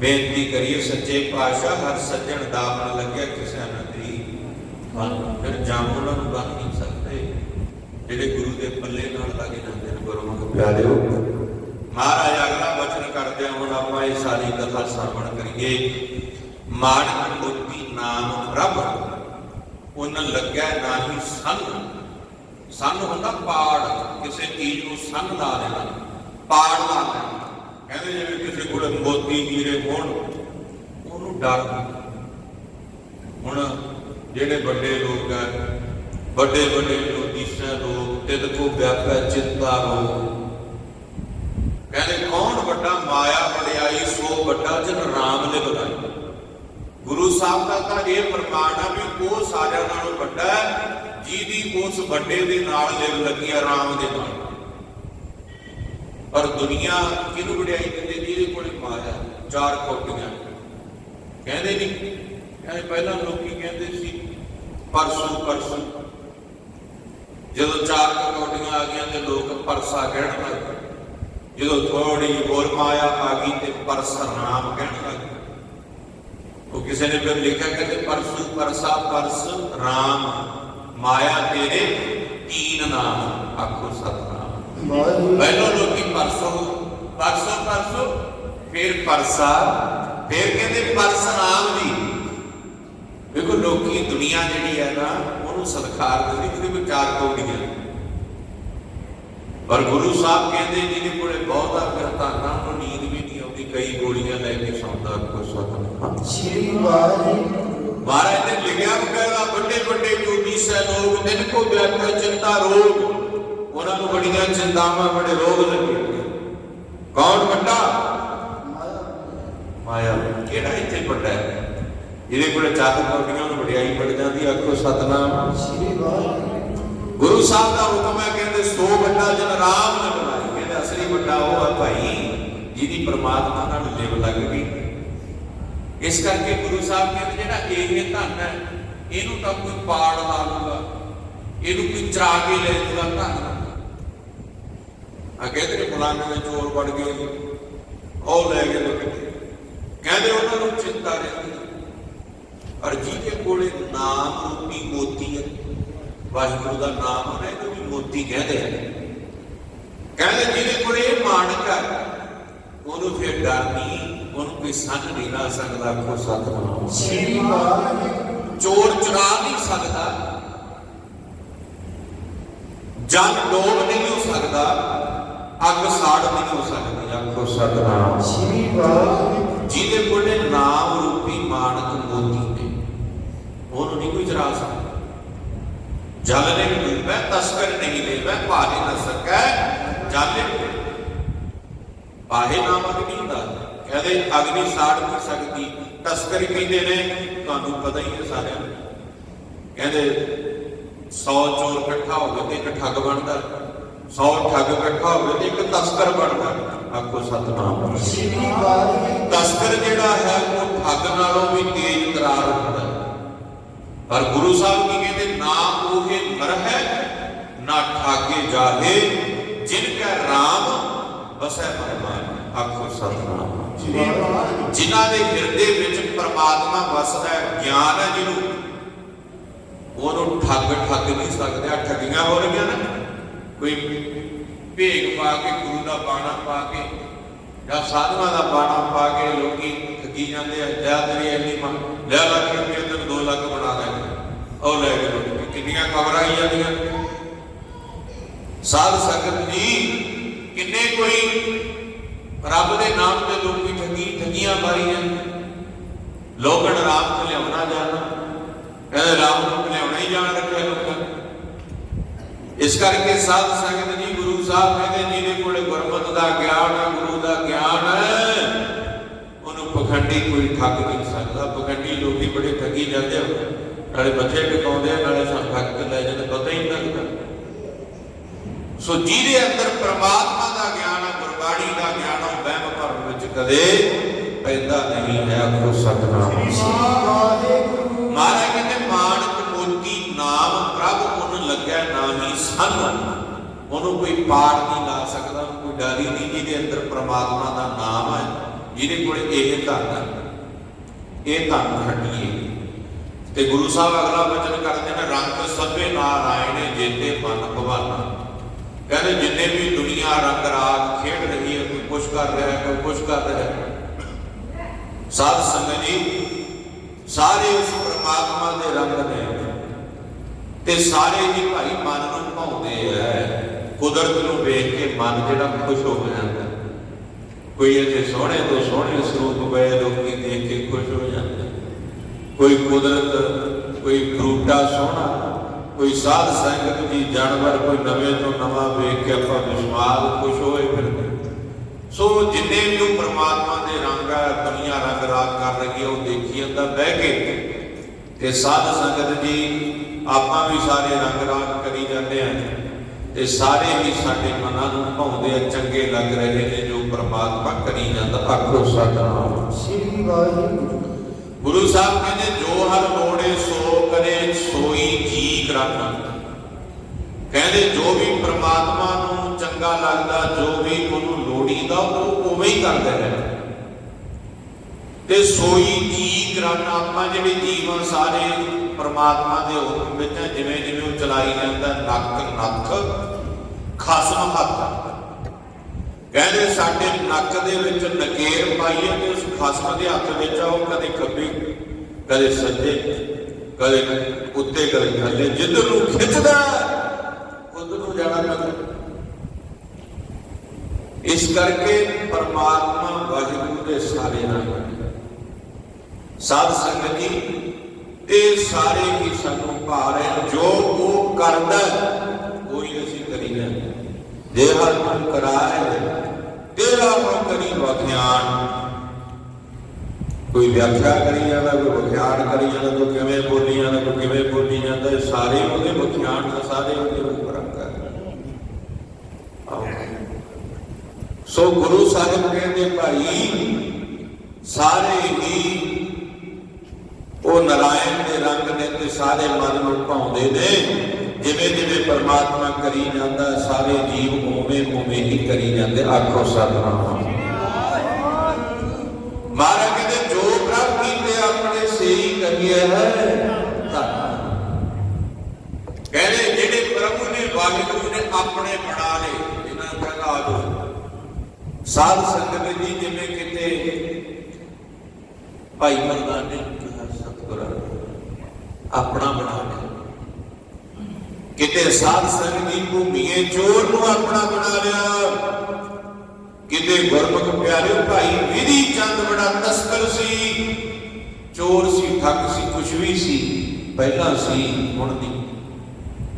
ਬੇਨਤੀ ਕਰੀਏ ਸੱਚੇ ਪਾਤਸ਼ਾਹ ਹਰ ਸੱਜਣ ਦਾਮਨ ਲੱਗਿਆ ਕਿਸੇ ਨਦਰੀ ਫਿਰ ਜਾਮੂਨਾਂ ਨੂੰ ਬੰਨ ਨਹੀਂ ਸਕਦੇ ਜਿਹੜੇ ਗੁਰੂ ਦੇ ਪੱਲੇ ਨਾਲ ਲੱਗ ਜਾਂਦੇ ਨੇ ਗੁਰਮੁਖ ਪਿਆਰਿਓ ਮਹਾਰਾਜ ਅਗਲਾ ਵਚਨ ਕਰਦੇ ਹਾਂ, ਹੁਣ ਆਪਾਂ ਇਹ ਸਾਰੀ ਕਥਾ ਸਰਵਣ ਕਰੀਏ ਮਾਨਕ ਮੋਤੀ ਨਾਮ ਪ੍ਰਭ ਉਹਨਾਂ ਲੱਗਿਆ ਨਾਹੀ ਸੰਗ ਸੰਨ ਹੁੰਦਾ ਪਾੜ ਕਿਸੇ ਚੀਜ਼ ਨੂੰ ਸੰਨ ਲਾ ਦੇਣਾ ਪਾੜ ਲਾ ਦੇਣਾ ਕਹਿੰਦੇ ਜਿਵੇਂ ਕਿਸੇ ਕੋਲ ਮੋਤੀ ਹੀਰੇ ਹੋਣ ਉਹਨੂੰ ਡਰ ਹੁਣ ਜਿਹੜੇ ਵੱਡੇ ਲੋਕ ਹੈ ਵੱਡੇ ਵੱਡੇ ਜੋਤੀਸ਼ਾ ਲੋਕ ਤਿਦ ਕੋ ਵਿਆਪੈ ਚਿੰਤਾ ਰੋਗ ਕਹਿੰਦੇ ਕੌਣ ਵੱਡਾ ਮਾਇਆ ਵਡਿਆਈ ਸੋ ਵੱਡਾ ਜਨ ਰਾਮ ਨੇ ਬਤਾਈ ਗੁਰੂ ਤਾਂ ਇਹ ਪ੍ਰਮਾਣ ਆ ਵੀ ਉਹ ਸਾਰਿਆਂ ਨਾਲੋਂ ਵੱਡਾ ਹੈ, ਜਿਹਦੀ ਉਸ ਵੱਡੇ ਦੇ ਨਾਲ ਲਿਵ ਲੱਗੀ ਆ ਦੇ ਨਾਲ। ਪਰ ਦੁਨੀਆ ਕਿਹਨੂੰ ਵਡਿਆਈ ਦਿੰਦੇ ਜਿਹਦੇ ਕੋਲੇ ਮਾਇਆ ਚਾਰ ਕੋਟੀਆਂ ਕਹਿੰਦੇ ਨਹੀਂ, ਕਹਿੰਦੇ ਪਹਿਲਾਂ ਲੋਕੀ ਕਹਿੰਦੇ ਸੀ, ਪਰਸੋਂ ਪਰਸੋਂ। ਜਦੋਂ ਚਾਰ ਕੋਟੀਆਂ ਆ ਗਈਆਂ ਤੇ ਲੋਕ ਪਰਸਾ ਕਹਿਣ ਲੱਗ ਪਏ। ਜਦੋਂ ਥੋੜੀ ਹੋਰ ਮਾਇਆ ਆ ਗਈ ਤੇ ਪਰਸਰਾਮ ਕਹਿਣ ਲੱਗ ਪਏ। ਉਹ ਕਿਸੇ ਨੇ ਫਿਰ ਲਿਖਿਆ ਕਿ ਪਰਸੂ ਪਰਸਾ ਪਰਸ ਰਾਮ ਮਾਇਆ ਤੇਰੇ ਤੀਨ ਨਾਮ ਆਖੋ ਸਤਨਾਮ। ਪਹਿਲਾਂ ਲੋਕੀ ਪਰਸੋਂ ਪਰਸੋਂ ਪਰਸੋਂ ਫਿਰ ਪਰਸਾ ਫਿਰ ਕਹਿੰਦੇ ਪਰਸਰਾਮ ਜੀ। ਵੇਖੋ ਲੋਕੀ ਦੁਨੀਆ ਜਿਹੜੀ ਹੈ ਨਾ ਉਹਨੂੰ ਸਤਿਕਾਰ ਦਿੰਦੀ ਜਿਹਦੇ ਕੋਈ ਚਾਰ ਕੌੜੀਆਂ ਪਰ ਗੁਰੂ ਸਾਹਿਬ ਕਹਿੰਦੇ ਜਿਹਦੇ ਕੋਲੇ ਬਹੁਤਾ ਫਿਰ ਧਾਨਾ ਨੂੰ ਨੀਂਦ ਵੀ ਕਈ ਗੋਲੀਆਂ ਲੈ ਕੇ ਸੌਂਦਾ ਕੋ ਸਤਨਾਮ ਸ਼੍ਰੀ ਵਾਹਿਗੁਰੂ ਮਹਾਰਾਜ ਨੇ ਲਿਖਿਆ ਬਕਾਇਦਾ ਵੱਡੇ ਵੱਡੇ ਜੋਗੀ ਸੈ ਲੋਕ ਜਿਨ ਕੋ ਵਿਆਪੈ ਚਿੰਤਾ ਰੋਗ। ਉਹਨਾਂ ਨੂੰ ਬੜੀਆਂ ਚਿੰਤਾਵਾਂ ਬੜੇ ਰੋਗ ਲੱਗੇ। ਕੌਣ ਵੱਡਾ? ਮਾਇਆ। ਕਿਹੜਾ ਇੱਥੇ ਵੱਡਾ ਹੈ? ਜਿਹਦੇ ਕੋਲੇ ਚਾਰ ਕੋਟੀਆਂ ਨੂੰ ਵਡਿਆਈ ਪੜ ਜਾਂਦੀ ਆਖੋ ਸਤਨਾਮ। ਸ਼੍ਰੀ ਵਾਹਿਗੁਰੂ ਗੁਰੂ ਸਾਹਿਬ ਦਾ ਹੁਕਮ ਹੈ ਕਹਿੰਦੇ ਸੋ ਵੱਡਾ ਜਨ ਰਾਮ ਨੇ ਬਣਾਈ ਕਹਿੰਦੇ ਅਸਲੀ ਵੱਡਾ ਉਹ ਹੈ ਭਾਈ। ਜਿਹਦੀ ਪ੍ਰਮਾਤਮਾ ਨਾਲ ਲਿਵ ਲੱਗ ਗਈ। ਇਸ ਕਰਕੇ ਗੁਰੂ ਸਾਹਿਬ ਕਹਿੰਦੇ ਜਿਹੜਾ ਇਹ ਧਨ ਹੈ, ਇਹਨੂੰ ਤਾਂ ਕੋਈ ਪਾੜ ਲਾ ਲੂਗਾ ਇਹਨੂੰ ਕੋਈ ਚਰਾ ਕੇ ਲੈ ਜੂਗਾ ਧਨ। ਆ ਕਹਿੰਦੇ ਨੇ ਦੇ ਚੋਰ ਵੜ ਗਏ ਉਹ ਲੈ ਗਏ ਲੋਕ ਕਹਿੰਦੇ ਉਹਨਾਂ ਨੂੰ ਚਿੰਤਾ ਰਹਿੰਦੀ ਔਰ ਜਿਹਦੇ ਕੋਲੇ ਨਾਮ ਰੂਪੀ ਮੋਤੀ ਹੈ, ਵਾਹਿਗੁਰੂ ਦਾ ਨਾਮ ਹੈ ਇਹਨੂੰ ਵੀ ਮੋਤੀ ਕਹਿੰਦੇ ਆ। ਕਹਿੰਦੇ ਜਿਹਦੇ ਕੋਲੇ ਇਹ ਮਾਨਕ ਹੈ ਉਹਨੂੰ ਫਿਰ ਡਰ ਨਹੀਂ, ਉਹਨੂੰ ਕੋਈ ਸੰਨ ਨਹੀਂ ਲਾ ਸਕਦਾ ਕੋ ਸਤਨਾਮ ਸ਼੍ਰੀ ਵਾਹਿਗੁਰੂ ਚੋਰ ਚੁਰਾ ਨਹੀਂ ਸਕਦਾ। ਜਨ ਡੋਬ ਨਹੀਂ ਹੋ ਸਕਦਾ, ਅੱਗ ਸਾੜ ਨਹੀਂ ਹੋ ਸਕਦੀ ਆਖੋ ਸਤਨਾਮ ਸ਼੍ਰੀ ਵਾਹਿਗੁਰੂ ਜਿਹਦੇ ਕੋਲੇ ਨਾਮ ਰੂਪੀ ਮਾਨਕ ਮੋਤੀ ਨੇ, ਉਹਨੂੰ ਨਹੀਂ ਕੋਈ ਚਰਾ ਸਕਦਾ। ਜਲ ਨਹੀਂ ਡੁੱਬੈ ਤਸਕਰ ਨਹੀਂ ਦੇਵੈ ਭਾਰੇ ਨ ਸਕੈ ਜਲ ਪਾਹੇ ਨਾਮ ਅਗਨੀ ਹੁੰਦਾ। ਕਹਿੰਦੇ ਅਗਨੀ ਸਾੜ ਨਹੀਂ ਸਕਦੀ, ਤਸਕਰੀ ਕਹਿੰਦੇ ਨੇ, ਤੁਹਾਨੂੰ ਪਤਾ ਹੀ ਹੈ ਸਾਰਿਆਂ ਨੂੰ। ਕਹਿੰਦੇ 100 ਚੋਰ ਇਕੱਠਾ ਹੋਵੇ ਤੇ ਇੱਕ ਠੱਗ ਬਣਦਾ। 100 ਠੱਗ ਇਕੱਠਾ ਹੋਵੇ ਤੇ ਇੱਕ ਤਸਕਰ ਬਣਦਾ। ਆਖੋ ਸਤਨਾਮ। ਤਸਕਰ ਜਿਹੜਾ ਹੈ, ਉਹ ਠੱਗ ਨਾਲੋਂ ਵੀ ਤੇਜ਼ ਤਰਾਰ ਹੁੰਦਾ। ਪਰ ਗੁਰੂ ਸਾਹਿਬ ਕੀ ਕਹਿੰਦੇ, ਨਾ ਉਹੇ ਨਰ ਹੈ, ਨਾ ਠਾਗੇ ਜਾਹੇ, ਜਿਨ ਕੈ ਰਾਮ ਵਸੈ ਪਰਮਾਨ ਆਖੋ ਸਤਨਾਮ। ਵਾਹਿਗੁਰੂ ਜਿਨ੍ਹਾਂ ਦੇ ਹਿਰਦੇ ਵਿੱਚ ਪ੍ਰਮਾਤਮਾ ਵਸਦਾ ਹੈ ਗਿਆਨ ਹੈ ਜਿਹਨੂੰ ਉਹਨੂੰ ਠੱਗ ਠੱਗ ਨਹੀਂ ਸਕਦੇ ਠੱਗੀਆਂ ਹੋ ਰਹੀਆਂ ਨੇ। ਕੋਈ ਭੇਗ ਪਾ ਕੇ ਗੁਰੂ ਦਾ ਬਾਣਾ ਪਾ ਕੇ ਜਾਂ ਸਾਧੂਆਂ ਦਾ ਬਾਣਾ ਪਾ ਕੇ ਲੋਕੀ ਠੱਗੀ ਜਾਂਦੇ ਆ ਲਿਆ ਤੇਰੀ ਇੰਨੀ ਮੰਗ ਲਿਆ ਲੱਖ ਰੁਪਏ ਤੈਨੂੰ 2 ਲੱਖ ਬਣਾ ਦਾਂਗੇ ਉਹ ਲੈ ਕੇ। ਕਿੰਨੀਆਂ ਖਬਰਾਂ ਆਈ ਜਾਂਦੀਆਂ ਸਾਧ ਸੰਗਤ ਜੀ ਕਿੰਨੇ ਕੋਈ ਰੱਬ ਦੇ ਨਾਮ ਤੇ ਲੋਕੀ ਠੱਗੀ ਠੱਗੀਆਂ ਮਾਰੀ ਜਾਂਦੇ। ਲੋਕਣ ਰਾਮ ਨੂੰ ਲਿਆਉਣਾ ਜਾਣਾ। ਕਹਿੰਦੇ ਰਾਮ ਨੂੰ ਲਿਆਉਣਾ ਹੀ ਜਾਣ ਰੱਖਿਆ ਲੋਕਾਂ ਇਸ ਕਰਕੇ ਸਾਧ ਸੰਗਤ ਜੀ, ਗੁਰੂ ਸਾਹਿਬ ਕਹਿੰਦੇ, ਜਿਹਦੇ ਕੋਲੇ ਗੁਰਮਤ ਦਾ ਗਿਆਨ ਹੈ, ਗੁਰੂ ਦਾ ਗਿਆਨ ਉਹਨੂੰ ਪਖੰਡੀ ਕੋਈ ਠੱਗ ਨਹੀਂ ਸਕਦਾ। ਪਖੰਡੀ ਲੋਕੀ ਬੜੇ ਠੱਗੀ ਜਾਂਦੇ ਆ। ਨਾਲੇ ਬੱਚੇ ਟਿਕਾਉਂਦੇ ਆ, ਨਾਲੇ ਸਭ ਠੱਗ ਲੈ ਜਾਂਦੇ। ਪਤਾ ਹੀ ਨਹੀਂ ਲੱਗਦਾ। ਸੋ ਜਿਹਦੇ ਅੰਦਰ ਪ੍ਰਮਾਤਮਾ ਦਾ ਗਿਆਨ ਹੈ ਗੁਰਬਾਣੀ ਦਾ ਗਿਆਨ ਹੈ ਵਹਿਮ ਭਰਮ ਵਿੱਚ ਕਦੇ ਪੈਦਾ ਨਹੀਂ ਹੈ ਆਖੋ ਸਤਨਾਮ। ਵਾਹਿਗੁਰੂ ਮਹਾਰਾਜ ਕਹਿੰਦੇ ਮਾਨਕ ਮੋਤੀ ਨਾਮ ਪ੍ਰਭ ਉਹਨ ਲੱਗਿਆ ਨਾਮੀ ਸੰਨ ਉਹਨੂੰ ਕੋਈ ਪਾੜ ਨਹੀਂ ਲਾ ਸਕਦਾ ਕੋਈ ਡਾਲੀ ਨਹੀਂ ਜਿਹਦੇ ਅੰਦਰ ਪ੍ਰਮਾਤਮਾ ਦਾ ਨਾਮ ਹੈ ਜਿਹਦੇ ਕੋਲ ਇਹ ਧਨ ਹੈ ਇਹ ਧਨ ਖੱਟੀਏ। ਤੇ ਗੁਰੂ ਸਾਹਿਬ ਅਗਲਾ ਵਚਨ ਕਰਦੇ ਨੇ ਰੰਗ ਸਭੇ ਨਾਰਾਇਣ ਜੇਤੇ ਮਨ ਭਵਾਨਾ। ਕਹਿੰਦੇ ਜਿੰਨੇ ਵੀ ਦੁਨੀਆ ਰੰਗ ਰਾਗ ਖੇਡ ਰਹੀ ਹੈ, ਕੋਈ ਕੁਛ ਕਰ ਰਿਹਾ ਹੈ, ਕੋਈ ਕੁਛ ਕਰ ਰਿਹਾ ਹੈ। ਸਾਧ ਸੰਗਤ ਜੀ, ਸਾਰੇ ਉਸ ਪ੍ਰਮਾਤਮਾ ਦੇ ਰੰਗ ਨੇ ਤੇ ਸਾਰੇ ਹੀ ਭਾਈ ਮਨ ਨੂੰ ਭਾਉਂਦੇ ਐ ਕੁਦਰਤ ਨੂੰ ਵੇਖ ਕੇ ਮਨ ਜਿਹੜਾ ਖੁਸ਼ ਹੋ ਜਾਂਦਾ। ਕੋਈ ਇੱਥੇ ਸੋਹਣੇ ਤੋਂ ਸੋਹਣੇ ਸਰੂਪ ਪਏ, ਲੋਕੀ ਦੇਖ ਕੇ ਖੁਸ਼ ਹੋ ਜਾਂਦੇ। ਕੋਈ ਕੁਦਰਤ, ਕੋਈ ਫਰੂਟਾ ਸੋਹਣਾ ਕੋਈ ਸਾਧ ਸੰਗਤ ਦੀ ਜਾਨਵਰ ਕੋਈ ਨਵੇਂ ਤੋਂ ਨਵਾਂ ਵੇਖ ਕੇ ਆਪਾਂ ਵਿਸ਼ਵਾਸ ਖੁਸ਼ ਹੋਏ ਫਿਰਦੇ ਸੋ ਜਿੰਨੇ ਵੀ ਉਹ ਪ੍ਰਮਾਤਮਾ ਦੇ ਰੰਗ ਆ ਦੁਨੀਆ ਰੰਗ ਰਾਗ ਕਰ ਰਹੀ ਹੈ ਉਹ ਦੇਖੀ ਜਾਂਦਾ ਬਹਿ ਕੇ। ਤੇ ਸਾਧ ਸੰਗਤ ਜੀ ਆਪਾਂ ਵੀ ਸਾਰੇ ਰੰਗ ਰਾਗ ਕਰੀ ਜਾਂਦੇ ਆ। ਤੇ ਸਾਰੇ ਹੀ ਸਾਡੇ ਮਨਾਂ ਨੂੰ ਭਾਉਂਦੇ ਆ ਚੰਗੇ ਲੱਗ ਰਹੇ ਨੇ ਜੋ ਪ੍ਰਮਾਤਮਾ ਕਰੀ ਜਾਂਦਾ। ਆਖੋ ਸਤਨਾਮ। ਸ੍ਰੀ ਵਾਹਿਗੁਰੂ ਗੁਰੂ ਸਾਹਿਬ ਕਹਿੰਦੇ ਜੋ ਹਰ ਲੋੜੇ ਸੋ ਕਰੇ ਸੋਈ ਜੀ ਕਰਨ ਕਹਿੰਦੇ ਜੋ ਵੀ ਪ੍ਰਮਾਤਮਾ ਨੂੰ ਚੰਗਾ ਲੱਗਦਾ, ਜੋ ਵੀ ਉਹਨੂੰ ਲੋੜੀਦਾ, ਉਹ ਉਵੇਂ ਹੀ ਕਰਦੇ ਨੇ ਤੇ ਸੋਈ ਜੀ ਕਰਨ ਆਪਾਂ ਜਿਹੜੇ ਜੀਵਨ ਸਾਰੇ ਪ੍ਰਮਾਤਮਾ ਦੇ ਹੁਕਮ ਵਿੱਚ ਜਿਵੇਂ ਜਿਵੇਂ ਉਹ ਚਲਾਈ ਜਾਂਦਾ ਨੱਕ ਨੱਕ ਖਸਮ ਹੱਥ ਕਹਿੰਦੇ ਸਾਡੇ ਨੱਕ ਦੇ ਵਿੱਚ ਨਕੇਰ ਪਾਈਏ ਤੇ ਉਸ ਖਸਮ ਦੇ ਹੱਥ ਵਿੱਚ ਆ, ਉਹ ਕਦੇ ਖੱਬੇ, ਕਦੇ ਸੱਜੇ। ਕਦੇ ਉੱਤੇ ਕਦੇ ਥੱਲੇ ਜਿੱਧਰ ਨੂੰ ਖਿੱਚਦਾ, ਉਧਰ ਨੂੰ ਜਾਣਾ ਪੈਂਦਾ। ਇਸ ਕਰਕੇ ਪਰਮਾਤਮਾ ਵਾਹਿਗੁਰੂ ਦੇ ਸਾਰੇ ਨਾਮ ਸਾਧ ਸੰਗਤ ਜੀ ਇਹ ਸਾਰੇ ਹੀ ਸਾਨੂੰ ਭਾਰ ਹੈ, ਜੋ ਉਹ ਕਰਦਾ ਉਹੀ ਅਸੀਂ ਕਰੀ ਜਾਂਦੇ ਜੇ ਹਰ ਮਨ ਕਰਾਏ, ਤੇਰਾ ਮਨ ਕਰੀ ਵਖਿਆਨ ਕੋਈ ਵਿਆਖਿਆ ਕਰੀ ਜਾਂਦਾ, ਕੋਈ ਵਿਖਿਆਨ ਕਰੀ ਜਾਂਦਾ, ਕੋਈ ਕਿਵੇਂ ਬੋਲੀ ਜਾਂਦਾ, ਕੋਈ ਕਿਵੇਂ ਬੋਲੀ ਜਾਂਦਾ, ਇਹ ਸਾਰੇ ਉਹਦੇ ਵਿਖਿਆਨ ਦਾ ਸਾਰੇ ਉਹਦੇ ਉੱਪਰ ਅੰਕਰ ਆਓ ਸੋ ਗੁਰੂ ਸਾਹਿਬ ਕਹਿੰਦੇ, ਭਾਈ, ਸਾਰੇ ਹੀ ਉਹ ਨਰਾਇਣ ਦੇ ਰੰਗ ਨੇ ਤੇ ਸਾਰੇ ਮਨ ਨੂੰ ਭਾਉਂਦੇ ਨੇ। ਜਿਵੇਂ ਜਿਵੇਂ ਪਰਮਾਤਮਾ ਕਰੀ ਜਾਂਦਾ, ਸਾਰੇ ਜੀਵ ਉਵੇਂ ਉਵੇਂ ਹੀ ਕਰੀ ਜਾਂਦੇ। ਆਖੋ ਸਤਨਾਮ ਮਹਾਰਾਜ ਕਹਿੰਦੇ ਜੋ ਪ੍ਰਭ ਕੀਤੇ ਆਪਣੇ ਸੇਈ ਹੈ। ਕਹਿੰਦੇ ਜਿਹੜੇ ਪ੍ਰਭੂ ਨੇ ਵਾਹਿਗੁਰੂ ਨੇ ਆਪਣੇ ਬਣਾ ਲਏ, ਇਹਨਾਂ ਨੂੰ ਕਹਿੰਦਾ ਆਜੋ ਸਾਧ ਸੰਗਤ ਜੀ, ਜਿਵੇਂ ਕਿਤੇ ਭਾਈ ਮਰਦਾਨ ਨੇ ਕਿਹਾ, ਸਤਿਗੁਰਾਂ, ਆਪਣਾ ਬਣਾ ਲਿਆ ਕਿਤੇ ਸਾਧ ਸੰਗਤ ਦੀ ਭੂਮੀਏ ਚੋਰ ਨੂੰ ਆਪਣਾ ਬਣਾ ਲਿਆ। ਕਿਤੇ ਗੁਰਮੁਖ ਪਿਆਰੇ ਭਾਈ ਵਿਧੀ ਚੰਦ ਬੜਾ ਤਸਕਰ ਸੀ। ਚੋਰ ਸੀ, ਠੱਗ ਸੀ, ਕੁਛ ਵੀ ਸੀ, ਪਹਿਲਾਂ ਸੀ, ਹੁਣ ਨਹੀਂ।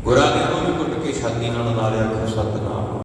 ਗੁਰਾਂ ਨੇ ਉਹਨੂੰ ਕੁੱਟ ਕੇ ਛਾਤੀ ਨਾਲ ਮਾਰਿਆ ਸਤਨਾਮ।